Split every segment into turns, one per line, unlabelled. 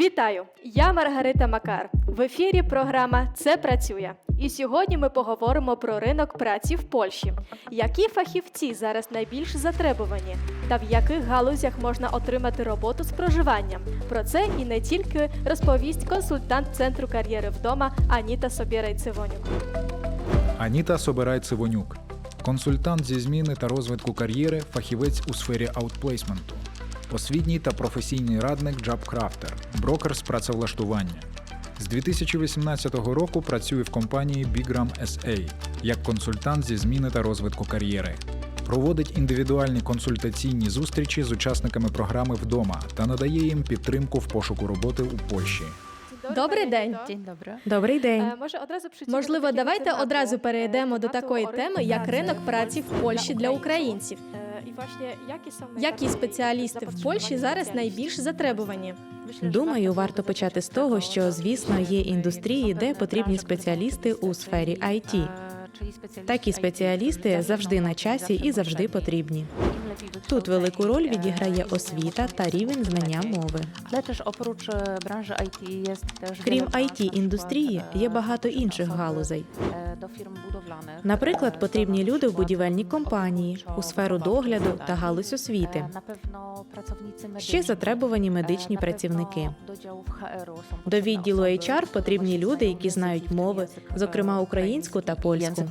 Вітаю! Я Маргарита Макар. В ефірі програма Це працює. І сьогодні ми поговоримо про ринок праці в Польщі. Які фахівці зараз найбільш затребувані, та в яких галузях можна отримати роботу з проживанням? Про це і не тільки розповість консультант центру кар'єри вдома Аніта Собірай-Цивонюк.
Аніта Собирай-Цивонюк, консультант зі зміни та розвитку кар'єри, фахівець у сфері аутплейсменту, освітній та професійний радник Джабкрафтер, брокер з працевлаштування. З 2018 року працює в компанії Bigram SA як консультант зі зміни та розвитку кар'єри. Проводить індивідуальні консультаційні зустрічі з учасниками програми вдома та надає їм підтримку в пошуку роботи у Польщі.
Добрий день.
Добрий день.
Е, Може, одразу
Можливо, давайте одразу перейдемо до такої теми, як ринок праці в Польщі для українців. Які спеціалісти в Польщі зараз найбільш затребувані?
Думаю, варто почати з того, що звісно є індустрії, де потрібні спеціалісти у сфері IT. Такі спеціалісти завжди на часі і завжди потрібні. Тут велику роль відіграє освіта та рівень знання мови.
Też
Крім it індустрії, є багато інших галузей.
e, do.
Наприклад, потрібні люди в будівельній компанії, у сферу догляду та галузь освіти. Ще затребувані медичні працівники. До відділу HR потрібні люди, які знають мови, зокрема українську та польську.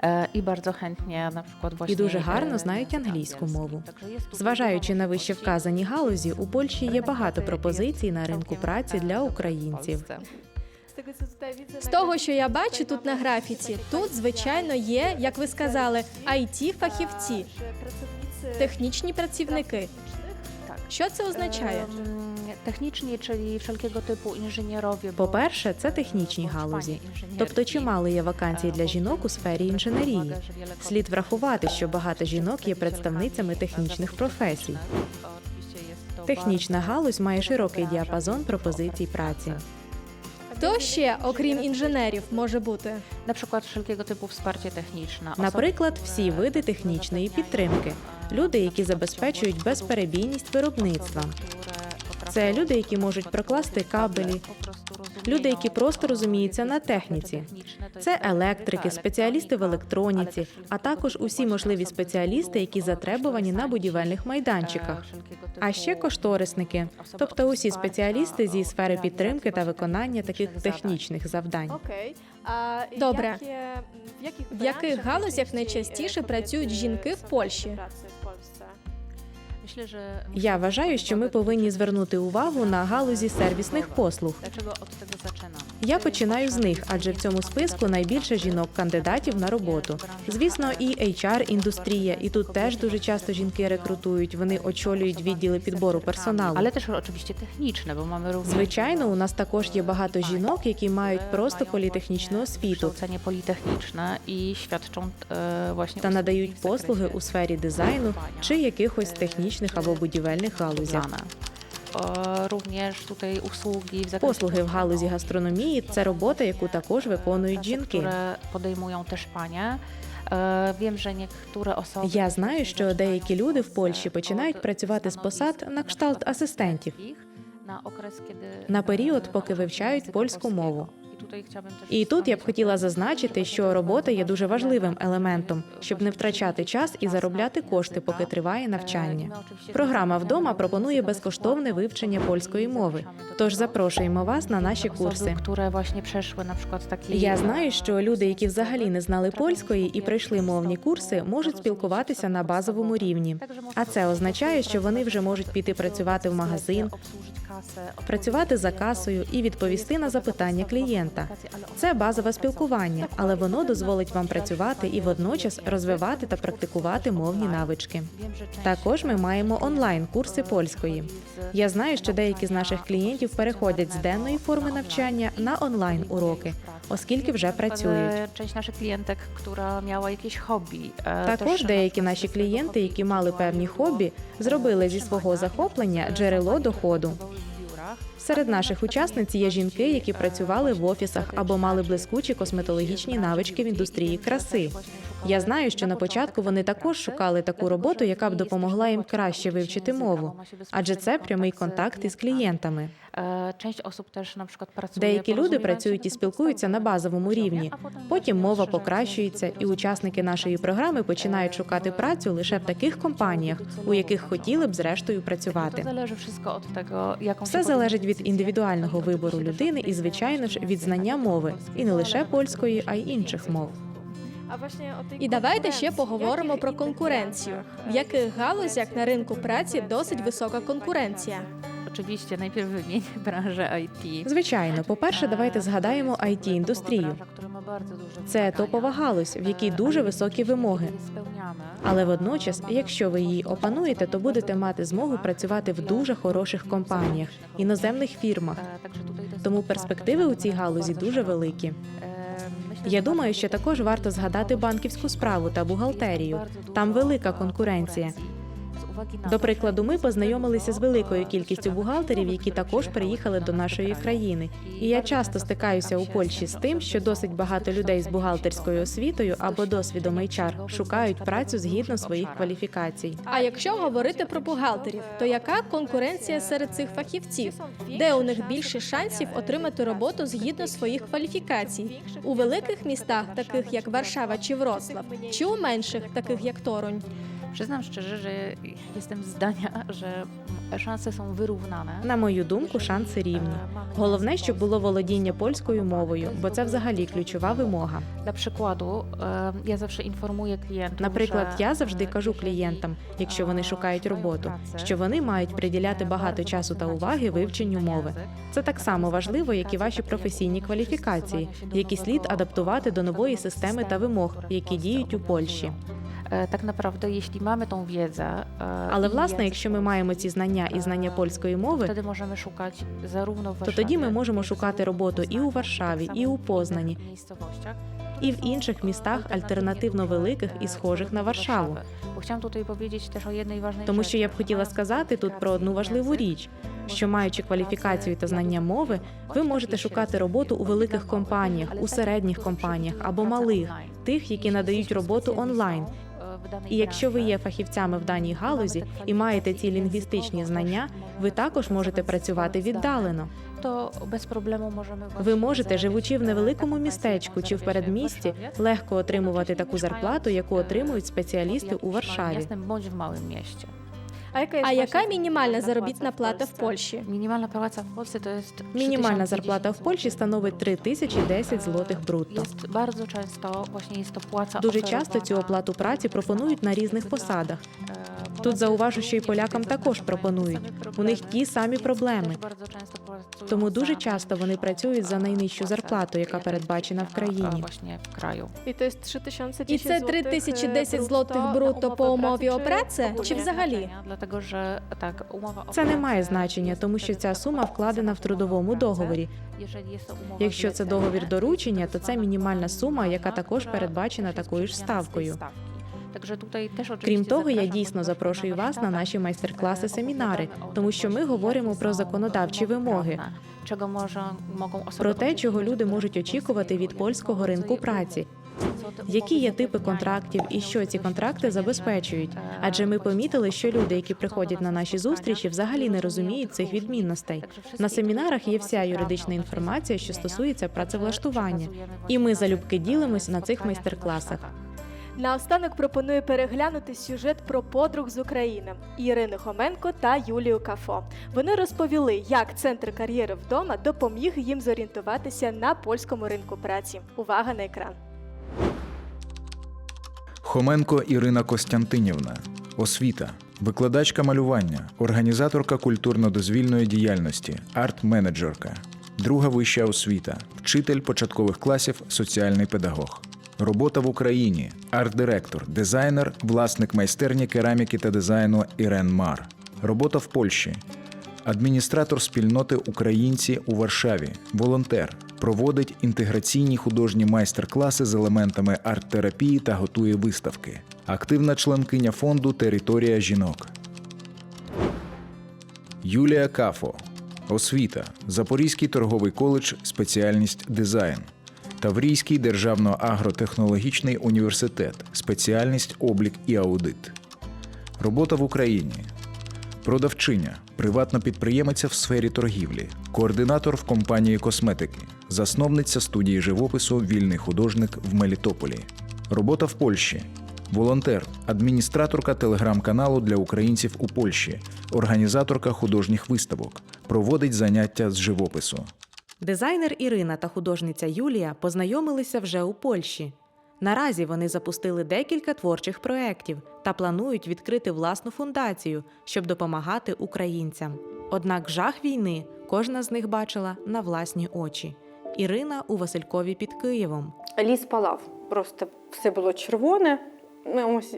Polski. E, I chętnie na
І дуже гарно знають англійську мову. Зважаючи на вище вказані галузі, у Польщі є багато пропозицій на ринку праці для українців.
З того, що я бачу тут на графіці, тут звичайно є, як ви сказали, it фахівці технічні працівники. Що це означає?
Techniczni, czyli wszelkiego typu inżynierowie.
По-перше, це технічні галузі, тобто чимало є вакансій для жінок у сфері інженерії. Слід врахувати, що багато жінок є представницями технічних професій. Технічна галузь має широкий діапазон пропозицій праці.
Хто ще, окрім інженерів, може бути?
Wszelkiego typu wsparcie techniczne. Osoby,
Наприклад, всі види технічної підтримки, люди, які забезпечують безперебійність виробництва. Це люди, які можуть прокласти кабелі, люди, які просто розуміються на техніці. Це електрики, спеціалісти в електроніці, а також усі можливі спеціалісти, які затребувані на будівельних майданчиках. А ще кошторисники, тобто усі спеціалісти зі сфери підтримки та виконання таких технічних завдань.
Добре.
в яких,
галузях найчастіше працюють жінки в Польщі?
Я вважаю, що ми повинні звернути увагу на галузі сервісних послуг. Я починаю з них, адже в цьому списку найбільше жінок-кандидатів на роботу. Звісно, і HR індустрія, і тут теж дуже часто жінки рекрутують. Вони очолюють відділи підбору персоналу.
Ale też oczywiście techniczne, bo mamy również
Звичайно, у нас також є багато жінок, які мають просто політехнічну освіту
kształcenie politechniczne i świadczą e,
та надають послуги у сфері дизайну чи якихось технічних або будівельних галузях.
E, Również tutaj usługi w
Послуги в галузі гастрономії це робота, яку також виконують жінки.
które podejmują też panie. E, Wiem, że niektóre osoby
Я знаю, що деякі люди в Польщі починають працювати з посад на кшталт асистентів
на
на період, поки вивчають польську мову.
І тут
я б хотіла зазначити, що робота є дуже важливим елементом, щоб не втрачати час і заробляти кошти, поки триває навчання. Програма вдома пропонує безкоштовне вивчення польської мови. Тож запрошуємо вас на наші курси. Я знаю, що люди, які взагалі не знали польської і пройшли мовні курси, можуть спілкуватися на базовому рівні. А це означає, що вони вже можуть піти працювати в магазин, працювати за касою і відповісти на запитання клієнта. Це базове спілкування, але воно дозволить вам працювати і водночас розвивати та практикувати мовні навички. Також ми маємо онлайн курси польської. Я знаю, що деякі з наших клієнтів переходять з денної форми навчання на онлайн уроки, оскільки вже працюють.
Naszych klientek, która miała jakieś hobby. e,
Також деякі наші клієнти, які мали певні хобі, зробили зі свого захоплення джерело доходу. Серед наших учасниць є жінки, які працювали в офісах або мали блискучі косметологічні навички в індустрії краси. Я знаю, що на початку вони також шукали таку роботу, яка б допомогла їм краще вивчити мову, адже це прямий контакт із клієнтами. Деякі люди працюють і спілкуються на базовому рівні. Потім мова покращується, і учасники нашої програми починають шукати працю лише в таких компаніях, у яких хотіли б зрештою працювати. Все залежить від індивідуального вибору людини і, звичайно ж, від знання мови, і не лише польської, а й інших мов.
І давайте ще поговоримо про конкуренцію. В яких галузях на ринку праці досить висока конкуренція?
Oczywiście, najpierw wymienię branżę IT.
Звичайно, по-перше, давайте згадаємо it індустрію Це топова галузь, в якій дуже високі вимоги. Але водночас, якщо ви її опануєте, то будете мати змогу працювати в дуже хороших компаніях, іноземних фірмах. Тому перспективи у цій галузі дуже великі. Я думаю, що також варто згадати банківську справу та бухгалтерію. Там велика конкуренція. До прикладу, ми познайомилися з великою кількістю бухгалтерів, які також приїхали до нашої країни. І я часто стикаюся у Польщі з тим, що досить багато людей з бухгалтерською освітою або досвідом HR шукають працю згідно своїх кваліфікацій.
А якщо говорити про бухгалтерів, то яка конкуренція серед цих фахівців? Де у них більше шансів отримати роботу згідно своїх кваліфікацій? У великих містах, таких як Варшава чи Вроцлав, чи у менших, таких як Toruń?
Przyznam szczerze, że jestem zdania, że szanse są wyrównane.
На мою думку, шанси рівні. Головне, щоб було володіння польською мовою, бо це взагалі ключова вимога.
Przykładu, e, ja zawsze informuję klientów,
Наприклад, я завжди кажу клієнтам, якщо вони шукають роботу, що вони мають приділяти багато часу та уваги вивченню мови. Це так само важливо, як і ваші професійні кваліфікації, які слід адаптувати до нової системи та вимог, які діють у Польщі.
Tak naprawdę, jeśli mamy tą wiedzę, e,
Але власне, якщо ми маємо ці знання і знання польської мови,
wtedy możemy szukać zarówno w
то тоді ми можемо шукати роботу і у Варшаві, і у Познані, і в інших містах альтернативно великих і схожих на Варшаву. Тому що я б хотіла сказати тут про одну важливу річ, що маючи кваліфікацію та знання мови, ви можете шукати роботу у великих компаніях, у середніх компаніях або малих, тих, які надають роботу онлайн. І якщо ви є фахівцями в даній галузі і маєте ці лінгвістичні знання, ви також можете працювати віддалено.
то без проблему можемо
Ви можете, живучи в невеликому містечку чи в передмісті, легко отримувати таку зарплату, яку отримують спеціалісти у Варшаві.
В малому місті.
А яка мінімальна заробітна плата в Польщі?
Мінімальна плата в Польщі то jest
Мінімальна зарплата в Польщі становить 3010 злотих брутто. Дуже часто цю оплату праці пропонують на різних посадах. Тут зауважу, що й полякам також пропонують. У них ті самі проблеми. Тому дуже часто вони працюють за найнижчу зарплату, яка передбачена в країні.
І то есть 3010
І це 3010 злотих брутто по умові о праці чи взагалі?
Umowa
Це не має значення, тому що ця сума вкладена в трудовому договорі. Якщо це договір доручення, то це мінімальна сума, яка також передбачена такою ж ставкою. Крім того, я дійсно запрошую вас на наші майстер-класи, семінари, тому що ми говоримо про законодавчі вимоги, про те, чого люди можуть очікувати від польського ринку праці, які є типи контрактів і що ці контракти забезпечують. Адже ми помітили, що люди, які приходять на наші зустрічі, взагалі не розуміють цих відмінностей. На семінарах є вся юридична інформація, що стосується працевлаштування, і ми залюбки ділимось на цих майстер-класах.
Наостанок пропоную переглянути сюжет про подруг з України Ірину Хоменко та Юлію Кафо. Вони розповіли, як центр кар'єри вдома допоміг їм зорієнтуватися на польському ринку праці. Увага на екран.
Хоменко Ірина Костянтинівна. Освіта. Викладачка малювання, організаторка культурно-дозвільної діяльності, арт-менеджерка. Друга вища освіта, вчитель початкових класів, соціальний педагог. Робота в Україні, арт-директор, дизайнер, власник майстерні кераміки та дизайну Ірен Мар. Робота в Польщі, адміністратор спільноти Українці у Варшаві, волонтер, проводить інтеграційні художні майстер-класи з елементами арт-терапії та готує виставки. Активна членкиня фонду Територія жінок. Юлія Кафо. Освіта. Запорізький торговий коледж. Спеціальність дизайн. Таврійський державно-агротехнологічний університет, спеціальність облік і аудит. Робота в Україні. Продавчиня, приватна підприємиця в сфері торгівлі, координатор в компанії косметики, засновниця студії живопису Вільний художник в Мелітополі. Робота в Польщі. Волонтер, адміністраторка телеграм-каналу для українців у Польщі, організаторка художніх виставок, проводить заняття з живопису.
Дизайнер Ірина та художниця Юлія познайомилися вже у Польщі. Наразі вони запустили декілька творчих проєктів та планують відкрити власну фундацію, щоб допомагати українцям. Однак жах війни кожна з них бачила на власні очі. Ірина у Василькові під Києвом.
Ліс палав, просто все було червоне. Ну, Ось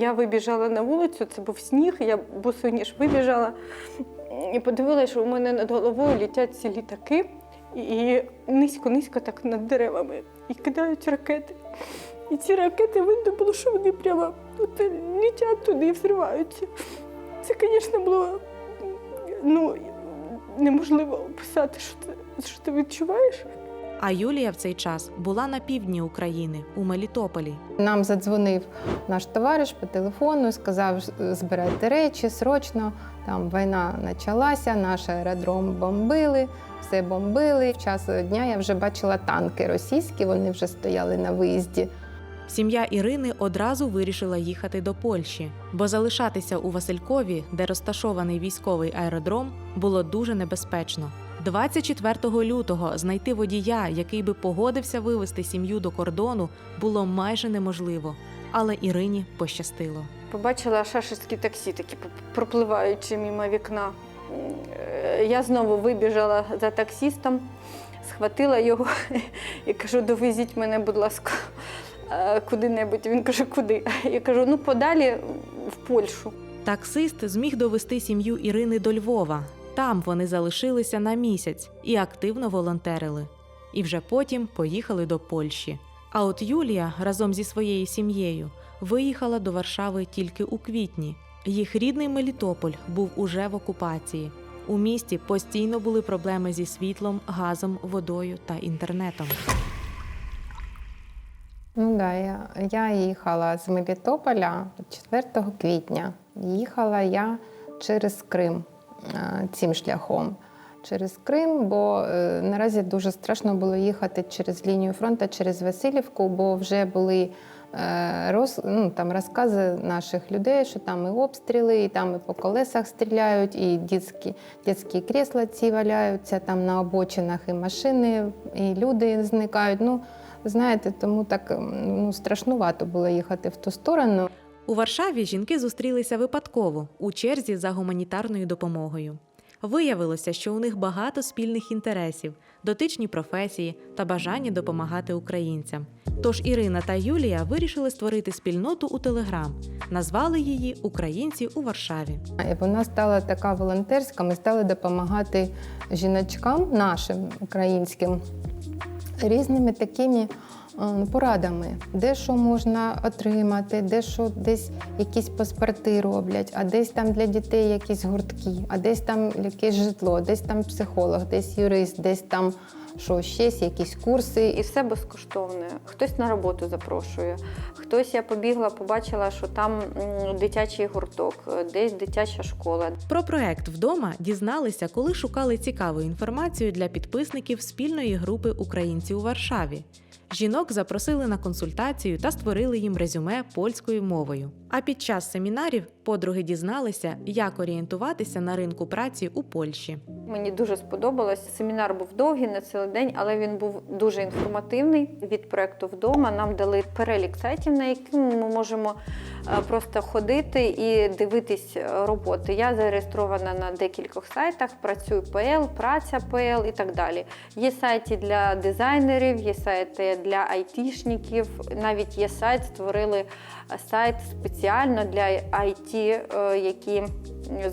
я вибіжала на вулицю, це був сніг, я босоніж вибіжала і подивилася, що у мене над головою літять ці літаки і низько-низько так над деревами і кидають ракети. І ці ракети видно було, що вони прямо от, літять туди і взриваються. Це, звісно, було ну, неможливо описати, що ти, що ти відчуваєш.
А Юлія в цей час була на півдні України у Мелітополі.
Нам задзвонив наш товариш по телефону, сказав, збирайте речі срочно. Там війна почалася, наш аеродром бомбили, все бомбили. В час дня я вже бачила танки російські, вони вже стояли на виїзді.
Сім'я Ірини одразу вирішила їхати до Польщі, бо залишатися у Василькові, де розташований військовий аеродром, було дуже небезпечно. 24 лютого знайти водія, який би погодився вивезти сім'ю до кордону, було майже неможливо. Але Ірині пощастило.
Побачила шашечські таксі, такі пропливаючи мимо вікна. Е, Я знову вибіжала за таксістом, схватила його і кажу, довезіть мене, будь ласка, е, куди-небудь. Він каже, куди? Я кажу, ну подалі в Польщу.
Таксист зміг довести сім'ю Ірини до Львова. Там вони залишилися на місяць і активно волонтерили. І вже потім поїхали до Польщі. А от Юлія разом зі своєю сім'єю виїхала до Варшави тільки у квітні. Їх рідний Мелітополь був уже в окупації. У місті постійно були проблеми зі світлом, газом, водою та інтернетом.
Ну да, я, я їхала з Мелітополя 4 квітня. Їхала я через Крим е, цим шляхом. Через Крим, бо е, наразі дуже страшно було їхати через лінію фронту, через Васильівку, бо вже були роз, ну, там розкази наших людей, що там і обстріли, і там і по колесах стріляють, і дітські, дітські крісла ці валяються там на обочинах, і машини, і люди зникають. Ну, знаєте, тому так ну, страшнувато було їхати в ту сторону.
У Варшаві жінки зустрілися випадково у черзі за гуманітарною допомогою. Виявилося, що у них багато спільних інтересів, дотичні професії та бажання допомагати українцям. Тож Ірина та Юлія вирішили створити спільноту у Телеграм, назвали її Українці у Варшаві.
Вона стала така волонтерська. Ми стали допомагати жіночкам нашим українським різними такими порадами, де що можна отримати, де що десь якісь паспорти роблять, а десь там для дітей якісь гуртки, а десь там якесь житло, десь там психолог, десь юрист, десь там що щось, якісь курси.
І все безкоштовне. Хтось на роботу запрошує, хтось я побігла, побачила, що там дитячий гурток, е, десь дитяча школа.
Про проект вдома дізналися, коли шукали цікаву інформацію для підписників спільної групи Українці у Варшаві. Жінок запросили на консультацію та створили їм резюме польською мовою. А під час семінарів подруги дізналися, як орієнтуватися на ринку праці у Польщі.
Мені дуже сподобалось. Семінар був довгий на цілий день, але він був дуже інформативний. Від проекту вдома нам дали перелік сайтів, на яким ми можемо просто ходити і дивитись е, роботи. Я зареєстрована на декількох сайтах, працюю ПЛ, праця ПЛ і так далі. Є сайти для дизайнерів, є сайти для айтішників. Навіть є сайт, створили е, сайт спеціально для IT, е, які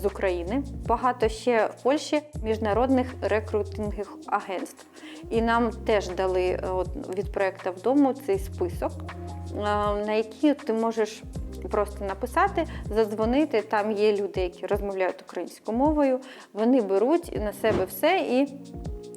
з України. Багато ще в Польщі міжнародних рекрутингових агентств. І нам теж дали е, от, від проекту вдома цей список, е, на який ти можеш просто написати, задзвонити. Там є люди, які розмовляють українською мовою. Вони беруть на себе все і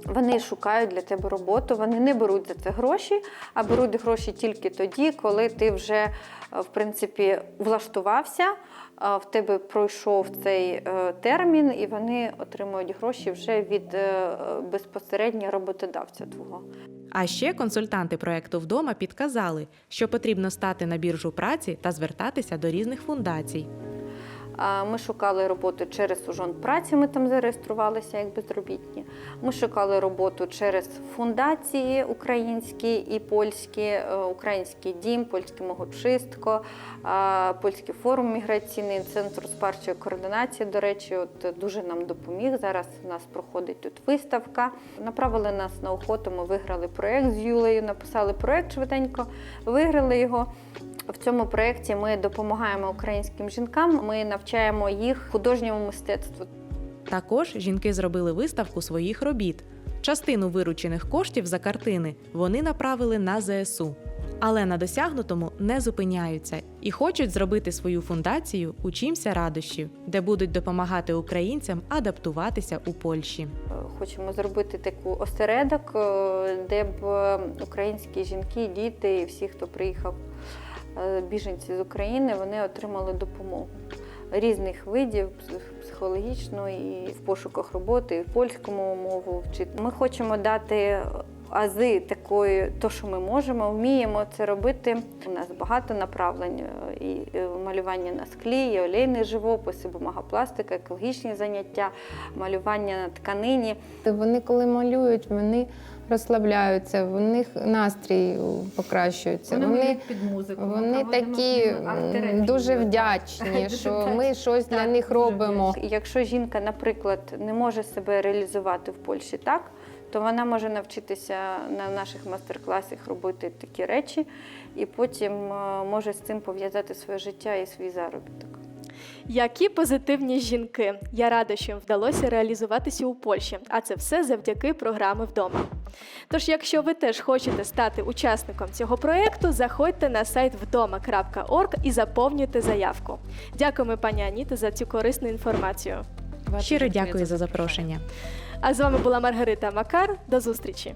Вони шукають для тебе роботу, вони не беруть за це гроші, а беруть гроші тільки тоді, коли ти вже е, в принципі влаштувався, в тебе пройшов цей е, термін, і вони отримують гроші вже від е, безпосередньо роботодавця твого.
А ще консультанти проекту вдома підказали, що потрібно стати на біржу праці та звертатися до різних фундацій.
Ми шукали роботу через ужон праці, ми там зареєструвалися як безробітні. Ми шукали роботу через фундації українські і польські, е, Український дім, польське могочистко, польський форум міграційний, центр спарчої координації. До речі, от дуже нам допоміг. Зараз у нас проходить тут виставка. Направили нас на охоту. Ми виграли проєкт з Юлею, написали проєкт швиденько, виграли його. В цьому проєкті ми допомагаємо українським жінкам. Ми навчаємо їх художньому мистецтву.
Також жінки зробили виставку своїх робіт. Частину виручених коштів за картини вони направили на ЗСУ. Але на досягнутому не зупиняються і хочуть зробити свою фундацію Учімся радощів, де будуть допомагати українцям адаптуватися у Польщі.
Хочемо зробити таку осередок, е, де б українські жінки, діти і всі, хто приїхав, біженці з України, вони отримали допомогу різних видів псих- психологічну і в пошуках роботи, і в польському мову вчити. Ми хочемо дати ази такої, то, що ми можемо, вміємо це робити. У нас багато направлень е, і е, малювання на склі, і олейний живопис, і бумага пластика, екологічні заняття, малювання на тканині.
Вони коли малюють, вони розслабляються, в них настрій покращується. Вони,
під музику.
вони такі дуже вдячні, що ми щось для них робимо.
Якщо жінка, наприклад, не може себе реалізувати в Польщі так, то вона може навчитися на наших майстер-класах робити такі речі, і потім е, може з цим пов'язати своє життя і свій заробіток.
Які позитивні жінки! Я рада, що їм вдалося реалізуватися у Польщі, а це все завдяки програми вдома. Тож, якщо ви теж хочете стати учасником цього проєкту, заходьте на сайт вдома.орг і заповнюйте заявку. Дякуємо, пані Аніто, за цю корисну інформацію.
Щиро дякую за запрошення.
А з вами була Маргарита Макар. До зустрічі!